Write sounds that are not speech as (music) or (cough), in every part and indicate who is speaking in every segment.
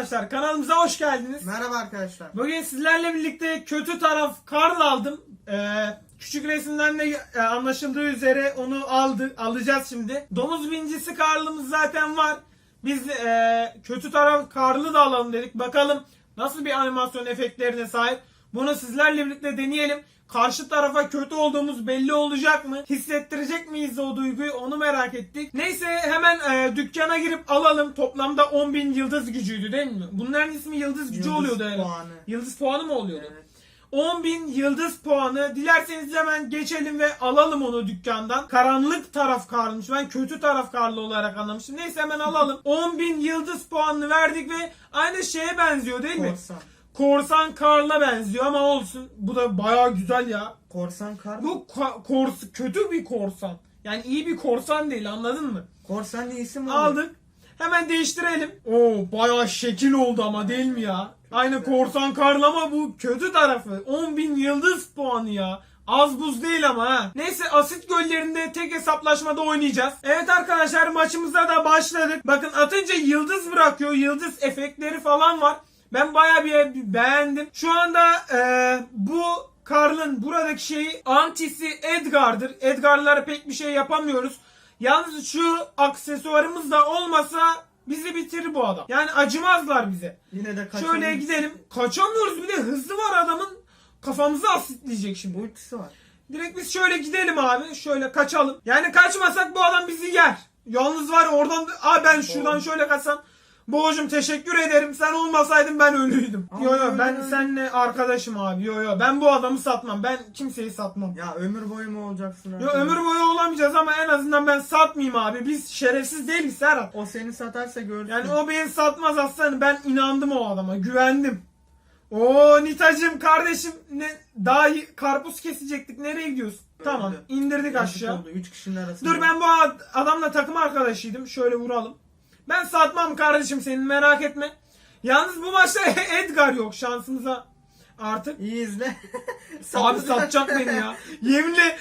Speaker 1: arkadaşlar kanalımıza hoş geldiniz.
Speaker 2: Merhaba arkadaşlar.
Speaker 1: Bugün sizlerle birlikte kötü taraf Karl aldım. Ee, küçük resimden de e, anlaşıldığı üzere onu aldı, alacağız şimdi. Domuz bincisi Karl'ımız zaten var. Biz e, kötü taraf Karl'ı da alalım dedik. Bakalım nasıl bir animasyon efektlerine sahip. Bunu sizlerle birlikte deneyelim. Karşı tarafa kötü olduğumuz belli olacak mı? Hissettirecek miyiz o duyguyu? Onu merak ettik. Neyse hemen e, dükkana girip alalım. Toplamda 10.000 yıldız gücüydü değil mi? Bunların ismi yıldız gücü
Speaker 2: Yıldız
Speaker 1: oluyordu herhalde.
Speaker 2: puanı.
Speaker 1: Yıldız puanı mı oluyordu?
Speaker 2: Evet.
Speaker 1: 10.000 yıldız puanı. Dilerseniz hemen geçelim ve alalım onu dükkandan. Karanlık taraf karlıymış. Ben kötü taraf karlı olarak anlamıştım. Neyse hemen alalım. (laughs) 10.000 yıldız puanını verdik ve aynı şeye benziyor değil mi?
Speaker 2: Korsan.
Speaker 1: Korsan Karl'a benziyor ama olsun. Bu da bayağı güzel ya.
Speaker 2: Korsan kar.
Speaker 1: Bu ka- kors kötü bir korsan. Yani iyi bir korsan değil anladın mı?
Speaker 2: Korsan diye isim oldu.
Speaker 1: Aldık. Hemen değiştirelim. Oo bayağı şekil oldu ama değil mi ya? Aynı korsan Karl ama bu kötü tarafı. 10.000 yıldız puanı ya. Az buz değil ama ha. Neyse asit göllerinde tek hesaplaşmada oynayacağız. Evet arkadaşlar maçımıza da başladık. Bakın atınca yıldız bırakıyor. Yıldız efektleri falan var. Ben bayağı bir beğendim. Şu anda eee, bu Karl'ın buradaki şeyi antisi Edgar'dır. Edgar'lara pek bir şey yapamıyoruz. Yalnız şu aksesuarımız da olmasa bizi bitirir bu adam. Yani acımazlar bize.
Speaker 2: Yine de kaçırmış.
Speaker 1: Şöyle gidelim. Kaçamıyoruz bir de hızlı var adamın. Kafamızı asitleyecek şimdi.
Speaker 2: Ultisi var.
Speaker 1: Direkt biz şöyle gidelim abi. Şöyle kaçalım. Yani kaçmasak bu adam bizi yer. Yalnız var oradan Aa ben şuradan şöyle kaçsam. Boğacım teşekkür ederim. Sen olmasaydın ben ölüydüm.
Speaker 2: Ama
Speaker 1: Yo yo
Speaker 2: öyle
Speaker 1: ben
Speaker 2: öyle.
Speaker 1: seninle arkadaşım abi. Yo yo ben bu adamı satmam. Ben kimseyi satmam.
Speaker 2: Ya ömür boyu mu olacaksın?
Speaker 1: Yo
Speaker 2: abi?
Speaker 1: ömür boyu olamayacağız ama en azından ben satmayayım abi. Biz şerefsiz değiliz Serhat.
Speaker 2: O seni satarsa görürsün.
Speaker 1: Yani o beni satmaz aslanım. Ben inandım o adama. Güvendim. Oo Nitacım kardeşim ne daha iyi karpuz kesecektik. Nereye gidiyorsun? Tamam
Speaker 2: Öldü.
Speaker 1: indirdik
Speaker 2: Yazık
Speaker 1: aşağı.
Speaker 2: Oldu. Üç kişinin arasında.
Speaker 1: Dur ben bu ad- adamla takım arkadaşıydım. Şöyle vuralım. Ben satmam kardeşim senin merak etme. Yalnız bu maçta (laughs) Edgar yok şansımıza artık.
Speaker 2: İyi izle. (laughs)
Speaker 1: Abi satacak beni ya. Yeminle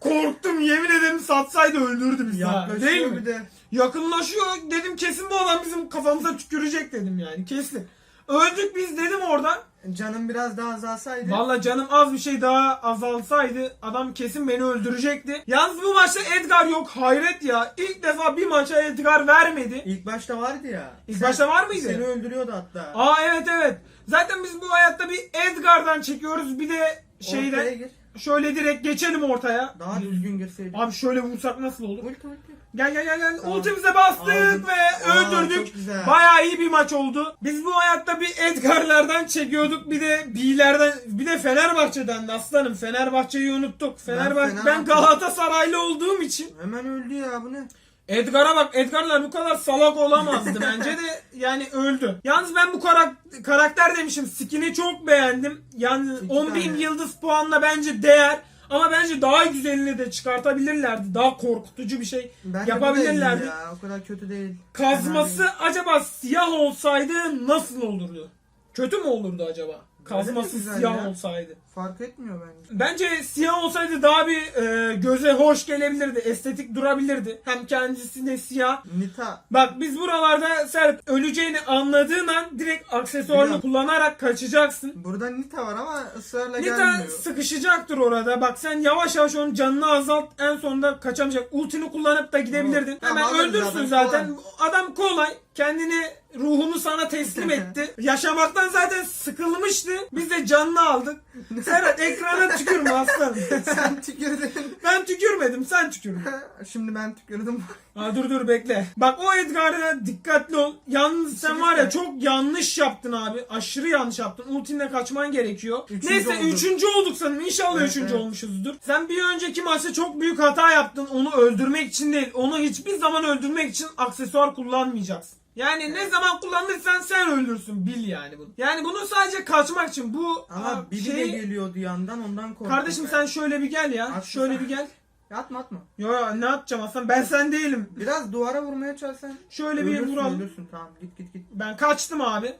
Speaker 1: korktum. Yemin ederim satsaydı öldürdü bizi.
Speaker 2: Yaklaşıyor
Speaker 1: Değil mi?
Speaker 2: de.
Speaker 1: Yakınlaşıyor. Dedim kesin bu adam bizim kafamıza tükürecek dedim yani. Kesin. Öldük biz dedim orada.
Speaker 2: Canım biraz daha azalsaydı.
Speaker 1: Valla canım az bir şey daha azalsaydı adam kesin beni öldürecekti. Yalnız bu maçta Edgar yok. Hayret ya. İlk defa bir maça Edgar vermedi.
Speaker 2: İlk başta vardı ya.
Speaker 1: İlk başta var mıydı?
Speaker 2: Seni öldürüyordu hatta.
Speaker 1: Aa evet evet. Zaten biz bu hayatta bir Edgar'dan çekiyoruz. Bir de
Speaker 2: Ortaya
Speaker 1: şeyden
Speaker 2: gir.
Speaker 1: şöyle direkt geçelim ortaya.
Speaker 2: Daha düzgün girseydin.
Speaker 1: Abi şöyle vursak nasıl olur?
Speaker 2: Ulti ulti.
Speaker 1: Gel gel gel gel.
Speaker 2: Tamam.
Speaker 1: Ultimize bastık
Speaker 2: Aldım.
Speaker 1: ve
Speaker 2: Aa,
Speaker 1: öldürdük. Bayağı iyi bir maç oldu. Biz bu hayatta bir Edgar'lardan çekiyorduk. Bir de B'lerden bir de Fenerbahçe'den de aslanım. Fenerbahçe'yi unuttuk. Fenerbahçe ben,
Speaker 2: Fenerbahçe-
Speaker 1: Galatasaraylı olduğum için
Speaker 2: Hemen öldü ya bu ne?
Speaker 1: Edgar'a bak Edgar'lar bu kadar salak olamazdı bence de yani öldü. Yalnız ben bu karak- karakter demişim skin'i çok beğendim. Yani
Speaker 2: İki
Speaker 1: 10 bin
Speaker 2: tane.
Speaker 1: yıldız puanla bence değer. Ama bence daha güzelini de çıkartabilirlerdi. Daha korkutucu bir şey
Speaker 2: Bence bu
Speaker 1: yapabilirlerdi.
Speaker 2: Ya. O kadar kötü değil.
Speaker 1: Kazması
Speaker 2: Fena
Speaker 1: acaba siyah olsaydı nasıl olurdu? Kötü mü olurdu acaba? Kazması
Speaker 2: güzel
Speaker 1: siyah
Speaker 2: ya.
Speaker 1: olsaydı.
Speaker 2: Fark etmiyor bence.
Speaker 1: Bence siyah olsaydı daha bir e, göze hoş gelebilirdi. Estetik durabilirdi. Hem kendisi de siyah.
Speaker 2: Nita
Speaker 1: Bak biz buralarda Serhat öleceğini anladığın an direkt aksesuarını kullanarak kaçacaksın.
Speaker 2: Burada Nita var ama ısrarla
Speaker 1: Nita
Speaker 2: gelmiyor.
Speaker 1: sıkışacaktır orada. Bak sen yavaş yavaş onun canını azalt. En sonunda kaçamayacak. Ultini kullanıp da gidebilirdin.
Speaker 2: Tamam,
Speaker 1: Hemen
Speaker 2: alırız
Speaker 1: öldürsün
Speaker 2: zaten,
Speaker 1: zaten. Adam kolay. Kendini ruhunu sana teslim (laughs) etti. Yaşamaktan zaten sıkılmıştı. Biz de canını aldık. (laughs) (laughs) Serhat ekrana tükürme aslanım. (laughs)
Speaker 2: Sen tükürdün.
Speaker 1: ben tükürmedim sen tükürdün. (laughs)
Speaker 2: Şimdi ben tükürdüm.
Speaker 1: Ha, dur dur bekle. Bak o Edgar'a dikkatli ol. Yalnız sen var ya çok yanlış yaptın abi. Aşırı yanlış yaptın. Ultinle kaçman gerekiyor.
Speaker 2: Üçüncü
Speaker 1: Neyse
Speaker 2: olduk.
Speaker 1: üçüncü olduk sanırım. İnşallah
Speaker 2: Evet,
Speaker 1: üçüncü
Speaker 2: evet.
Speaker 1: olmuşuzdur. Sen bir önceki maçta çok büyük hata yaptın. Onu öldürmek için değil. Onu hiçbir zaman öldürmek için aksesuar kullanmayacaksın. Yani ne zaman kullanırsan sen öldürsün bil yani bunu. Yani bunu sadece kaçmak için bu
Speaker 2: Ama
Speaker 1: ha,
Speaker 2: biri de
Speaker 1: şeyi-
Speaker 2: geliyordu yandan ondan korktum.
Speaker 1: Kardeşim
Speaker 2: ben.
Speaker 1: sen şöyle bir gel ya.
Speaker 2: At-
Speaker 1: Şöyle bir gel.
Speaker 2: Atma atma.
Speaker 1: Yo ne yapacağım aslan ben sen değilim.
Speaker 2: Biraz duvara vurmaya çalışsan.
Speaker 1: Şöyle bir vuralım.
Speaker 2: Ölürsün tamam git git git.
Speaker 1: Ben kaçtım abi.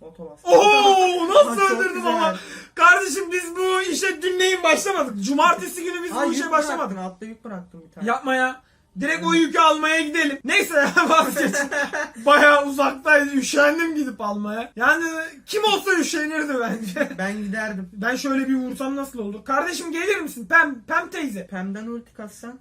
Speaker 2: Otobas.
Speaker 1: Oo nasıl öldürdüm ama. Kardeşim biz bu işe dün neyin başlamadık? Cumartesi günü biz
Speaker 2: Aa,
Speaker 1: bu işe başlamadık.
Speaker 2: Altta yük bıraktım bir tane.
Speaker 1: Yapma ya. Direkt o yükü almaya gidelim. Neyse (laughs) vazgeç. Bayağı uzaktaydı. Üşendim gidip almaya. Yani kim olsa üşenirdi bence. (laughs)
Speaker 2: Ben giderdim.
Speaker 1: Ben şöyle bir vursam nasıl olur? Kardeşim gelir misin? Pem, Pem teyze.
Speaker 2: Pem'den ulti kassan.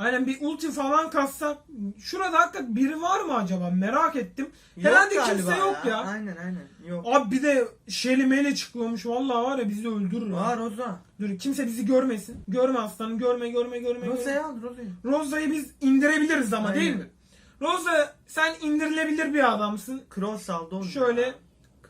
Speaker 1: Aynen bir ulti falan kassak. Şurada hakikaten biri var mı acaba? Merak ettim.
Speaker 2: Yok
Speaker 1: Herhalde kimse yok ya.
Speaker 2: Aynen aynen. Yok.
Speaker 1: Abi bir de Shelly mele çıkıyormuş. Vallahi var ya bizi öldürür.
Speaker 2: Aa
Speaker 1: ha.
Speaker 2: Roza.
Speaker 1: Dur kimse bizi görmesin. Görme aslanım. Görme görme görme.
Speaker 2: Roza'yı al Roza'yı.
Speaker 1: Roza'yı biz indirebiliriz ama
Speaker 2: Aynen.
Speaker 1: değil mi? Roza sen indirilebilir bir adamsın.
Speaker 2: Cross aldı onu.
Speaker 1: Şöyle
Speaker 2: ya.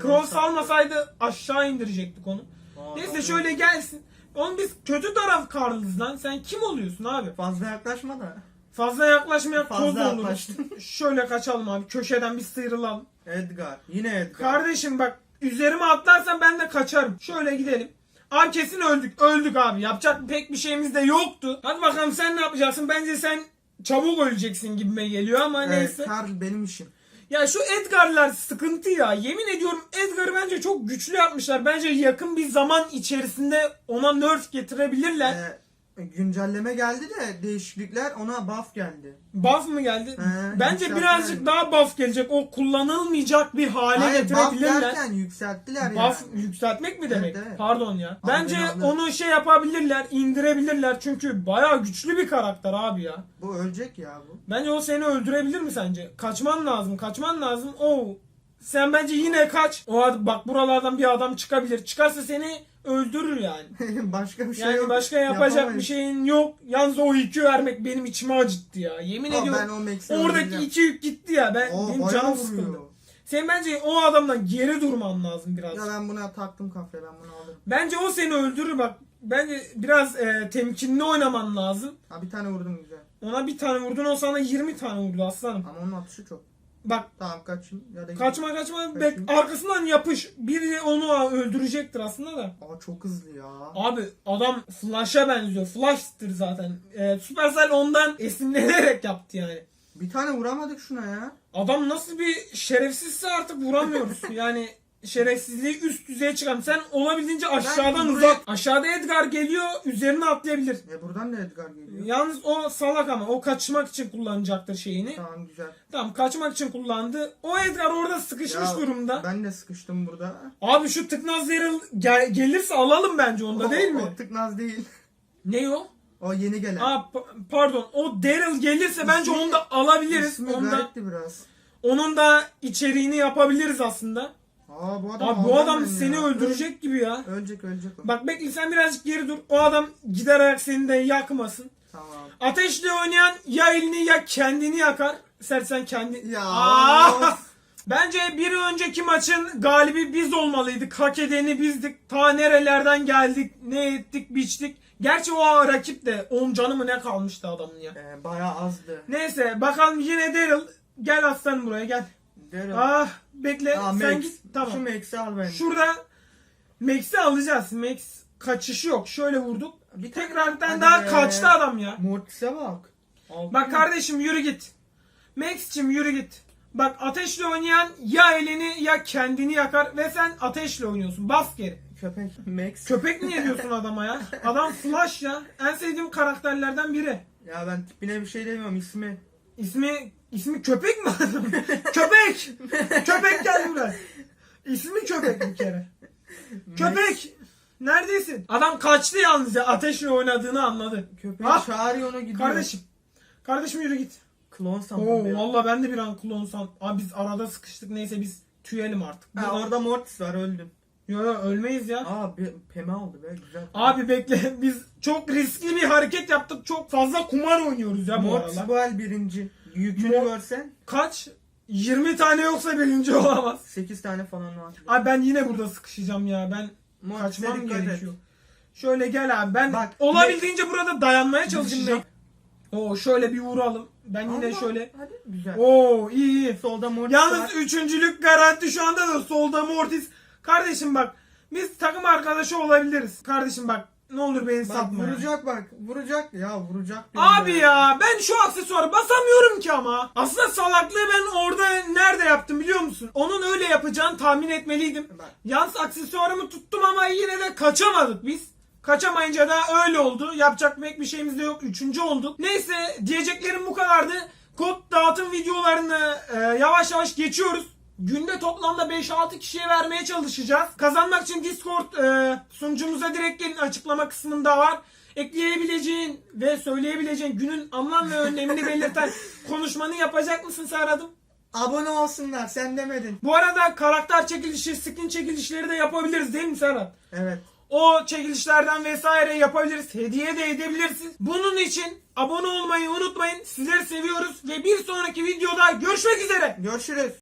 Speaker 1: Cross
Speaker 2: aldı.
Speaker 1: almasaydı aşağı indirecektik onu.
Speaker 2: Aa,
Speaker 1: Neyse şöyle gelsin. Oğlum biz kötü taraf Karlız lan. Sen kim oluyorsun abi?
Speaker 2: Fazla yaklaşma da.
Speaker 1: Fazla
Speaker 2: Fazla
Speaker 1: toz oluruz.
Speaker 2: yaklaştın. (laughs)
Speaker 1: Şöyle kaçalım abi. Köşeden bir sıyrılalım.
Speaker 2: Edgar. Yine Edgar.
Speaker 1: Kardeşim bak üzerime atlarsan ben de kaçarım. Şöyle gidelim. Abi kesin öldük. Öldük abi. Yapacak pek bir şeyimiz de yoktu. Hadi bakalım sen ne yapacaksın? Bence sen çabuk öleceksin gibime geliyor ama
Speaker 2: Evet,
Speaker 1: neyse.
Speaker 2: Karl benim işim.
Speaker 1: Ya şu Edgar'lar sıkıntı ya. Yemin ediyorum Edgar'ı bence çok güçlü yapmışlar. Bence yakın bir zaman içerisinde ona nerf getirebilirler.
Speaker 2: Ee, güncelleme geldi de değişiklikler ona buff geldi.
Speaker 1: Buff mı geldi?
Speaker 2: He,
Speaker 1: bence birazcık daha buff gelecek. O kullanılmayacak bir hale
Speaker 2: Hayır buff
Speaker 1: getirebilirler.
Speaker 2: derken yükselttiler
Speaker 1: Buff
Speaker 2: yani.
Speaker 1: yükseltmek mi demek?
Speaker 2: Evet, evet.
Speaker 1: Pardon ya.
Speaker 2: Abi
Speaker 1: Bence
Speaker 2: alır.
Speaker 1: onu şey yapabilirler, indirebilirler. Çünkü bayağı güçlü bir karakter abi ya.
Speaker 2: Bu ölecek ya bu.
Speaker 1: Bence o seni öldürebilir mi sence? Kaçman lazım, kaçman lazım. Oo. Sen bence yine kaç. O ad- bak buralardan bir adam çıkabilir. Çıkarsa seni öldürür yani. (laughs)
Speaker 2: başka bir şey
Speaker 1: Yani
Speaker 2: yok.
Speaker 1: başka yapacak
Speaker 2: Yapamayız.
Speaker 1: bir şeyin yok. Yalnız o yükü vermek benim içimi acıttı ya. Yemin ediyorum.
Speaker 2: ben o Max'i
Speaker 1: Oradaki
Speaker 2: öldüreceğim.
Speaker 1: iki yük gitti ya. Ben
Speaker 2: Oo,
Speaker 1: benim
Speaker 2: bayağı
Speaker 1: canım
Speaker 2: vuruyor.
Speaker 1: sıkıldı. Sen bence o adamdan geri durman lazım biraz.
Speaker 2: Ya ben buna taktım kafaya ben bunu alırım.
Speaker 1: Bence o seni öldürür bak. Bence biraz e, temkinli oynaman lazım.
Speaker 2: Ha bir tane vurdum güzel.
Speaker 1: Ona bir tane vurdun o sana 20 tane vurdu aslanım.
Speaker 2: Ama onun atışı çok.
Speaker 1: Bak
Speaker 2: Tamam kaçayım. Ya da
Speaker 1: kaçma kaçma bek
Speaker 2: Kaçayım.
Speaker 1: arkasından yapış. Biri onu öldürecektir aslında da.
Speaker 2: Aa çok hızlı ya.
Speaker 1: Abi adam Flash'a benziyor. Flash'tır zaten. E, Supercell ondan esinlenerek yaptı yani.
Speaker 2: Bir tane vuramadık şuna ya.
Speaker 1: Adam nasıl bir şerefsizse artık vuramıyoruz. (laughs) yani şerefsizliği üst düzeye çıkan. Sen olabildiğince aşağıdan
Speaker 2: buraya-
Speaker 1: uzak. Aşağıda Edgar geliyor üzerine atlayabilir.
Speaker 2: E buradan da Edgar geliyor.
Speaker 1: Yalnız o salak ama o kaçmak için kullanacaktır şeyini.
Speaker 2: Tamam güzel.
Speaker 1: Tamam kaçmak için kullandı. O Edgar orada sıkışmış
Speaker 2: Ya,
Speaker 1: durumda.
Speaker 2: Ben de sıkıştım burada.
Speaker 1: Abi şu tıknaz Daryl gel- gelirse alalım bence onda
Speaker 2: O-
Speaker 1: değil mi?
Speaker 2: O tıknaz değil.
Speaker 1: Ne o?
Speaker 2: O yeni gelen.
Speaker 1: Aa pa- pardon o Daryl gelirse bence
Speaker 2: İsmi-
Speaker 1: onu da alabiliriz.
Speaker 2: İsmi
Speaker 1: Onda,
Speaker 2: garipti biraz.
Speaker 1: onun da içeriğini yapabiliriz aslında.
Speaker 2: Aa bu adam
Speaker 1: Abi bu adam seni
Speaker 2: ya.
Speaker 1: öldürecek gibi ya.
Speaker 2: Öl- Ölecek ölecek o.
Speaker 1: Bak bekle sen birazcık geri dur. O adam gider ayak seni de yakmasın.
Speaker 2: Tamam.
Speaker 1: Ateşle oynayan ya elini ya kendini yakar. Sersen kendi...
Speaker 2: Ya.
Speaker 1: Aa! (laughs) Bence bir önceki maçın galibi biz olmalıydık. Hak edeni bizdik. Ta nerelerden geldik, ne ettik, biçtik. Gerçi o rakip de 10 canı mı ne kalmıştı adamın ya.
Speaker 2: Ee, bayağı azdı.
Speaker 1: Neyse bakalım yine Daryl. Gel aslanım buraya gel.
Speaker 2: Daryl.
Speaker 1: Ah bekle
Speaker 2: Aa,
Speaker 1: sen
Speaker 2: Max.
Speaker 1: git. Tamam.
Speaker 2: Şu Max'i al bence.
Speaker 1: Şurada Max'i alacağız. Max kaçışı yok. Şöyle vurduk.
Speaker 2: Bir tane-
Speaker 1: Tekrar bir tane
Speaker 2: Hadi
Speaker 1: daha
Speaker 2: be.
Speaker 1: kaçtı adam ya.
Speaker 2: Mortis'e bak. Altı
Speaker 1: Bak kardeşim yürü git. Max'cim yürü git. Bak ateşle oynayan ya elini ya kendini yakar ve sen ateşle oynuyorsun. Bas geri.
Speaker 2: Köpek. Max.
Speaker 1: Köpek niye (laughs) diyorsun adama ya? Adam Flash ya. En sevdiğim karakterlerden biri.
Speaker 2: Ya ben tipine bir şey demiyorum ismi.
Speaker 1: İsmi ismi köpek mi (laughs) köpek. Köpek gel buraya. İsmi köpek bir kere. Köpek. Neredesin? Adam kaçtı yalnız ya. Ateşle oynadığını anladı.
Speaker 2: Köpek
Speaker 1: Ah!
Speaker 2: çağırıyor onu gidiyor.
Speaker 1: Kardeşim. Kardeşim yürü git.
Speaker 2: Klon sandım
Speaker 1: Oo valla ben de bir an klonsam. Abi biz arada sıkıştık neyse biz tüyelim artık.
Speaker 2: Ha, orada Mortis var öldüm.
Speaker 1: Yo yo ölmeyiz ya.
Speaker 2: Aa bir peme aldı be güzel.
Speaker 1: Abi bekle biz çok riskli bir hareket yaptık. Çok fazla kumar oynuyoruz ya bu
Speaker 2: Mortis
Speaker 1: aralar.
Speaker 2: bu el birinci. Yükünü
Speaker 1: Mor-
Speaker 2: görsen
Speaker 1: Kaç? 20 tane yoksa birinci olamaz.
Speaker 2: 8 tane falan var.
Speaker 1: Abi ben yine burada sıkışacağım ya. Ben
Speaker 2: Mortis'e
Speaker 1: kaçmam
Speaker 2: dikkat et.
Speaker 1: gerekiyor. Şöyle gel abi. Ben
Speaker 2: Bak,
Speaker 1: olabildiğince burada dayanmaya
Speaker 2: Bizim
Speaker 1: çalışacağım. Oo şöyle bir vuralım. Ben yine
Speaker 2: Allah,
Speaker 1: şöyle.
Speaker 2: Hadi güzel.
Speaker 1: Oo iyi iyi.
Speaker 2: Solda Mortis var.
Speaker 1: Yalnız üçüncülük garanti şu anda da solda Mortis. Kardeşim bak biz takım arkadaşı olabiliriz. Kardeşim bak ne olur beni
Speaker 2: Bak
Speaker 1: satma.
Speaker 2: vuracak bak. Vuracak. Ya vuracak. diyorum
Speaker 1: Abi ya ben şu aksesuarı basamıyorum ki ama. Aslında salaklığı ben orada nerede yaptım biliyor musun? Onun öyle yapacağını tahmin etmeliydim.
Speaker 2: Bak.
Speaker 1: Yalnız aksesuarımı tuttum ama yine de kaçamadık biz. Kaçamayınca da öyle oldu. Yapacak pek bir şeyimiz de yok. Üçüncü olduk. Neyse diyeceklerim bu kadardı. Kod dağıtım videolarını e, yavaş yavaş geçiyoruz. Günde toplamda 5-6 kişiye vermeye çalışacağız. Kazanmak için Discord e, sunucumuza direkt gelin açıklama kısmında var. Ekleyebileceğin ve söyleyebileceğin günün anlam ve önemini belirten (laughs) konuşmanı yapacak mısın Serhat'ım?
Speaker 2: Abone olsunlar sen demedin.
Speaker 1: Bu arada karakter çekilişi, skin çekilişleri de yapabiliriz değil mi Serhat?
Speaker 2: Evet.
Speaker 1: O çekilişlerden vesaire yapabiliriz. Hediye de edebilirsiniz. Bunun için abone olmayı unutmayın. Sizleri seviyoruz ve bir sonraki videoda görüşmek üzere.
Speaker 2: Görüşürüz.